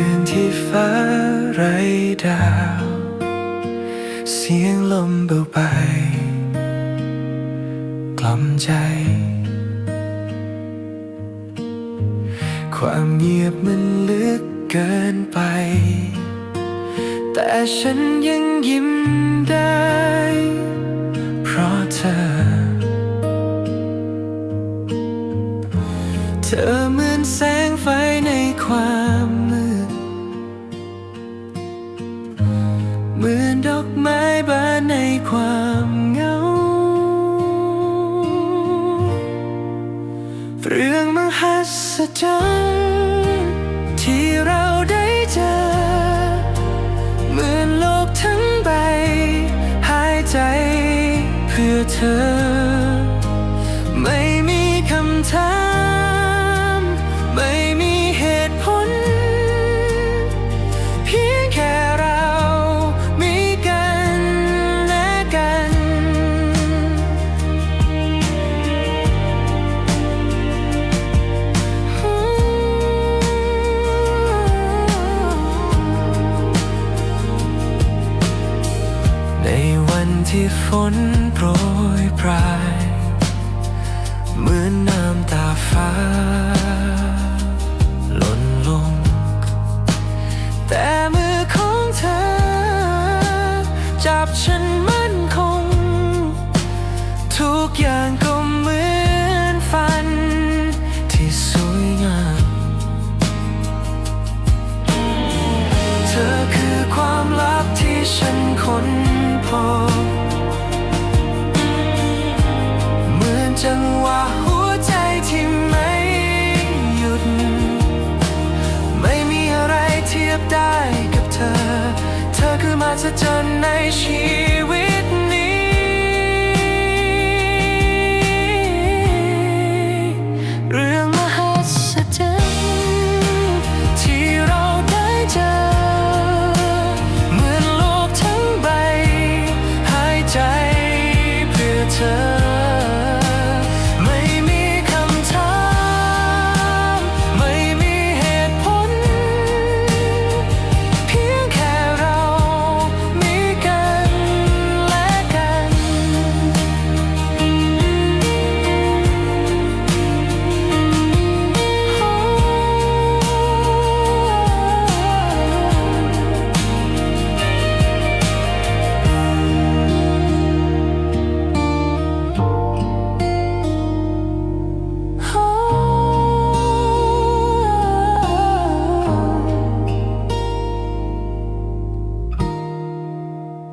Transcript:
ืนที่ฟ้าไรดาว เสียงลมเบาไป กล่อมใจ ความเงียบมันลึกเกินไป แต่ฉันยังยิ้มได้ เพราะเธอ เธอเมื่อ หัศจรรย์ที่เราได้เจอ เหมือนโลกทั้งใบ หายใจเพื่อเธอ ไม่มีคำถาม วันที่ฝนโปรยปลายเหมือนน้ำตาฟ้าหล่นลง แต่มือของเธอ จับฉันมั่นคง ทุกอย่าง มีอะไรเทียบได้กับเธอ เธอคือมาสจรรย์ในชี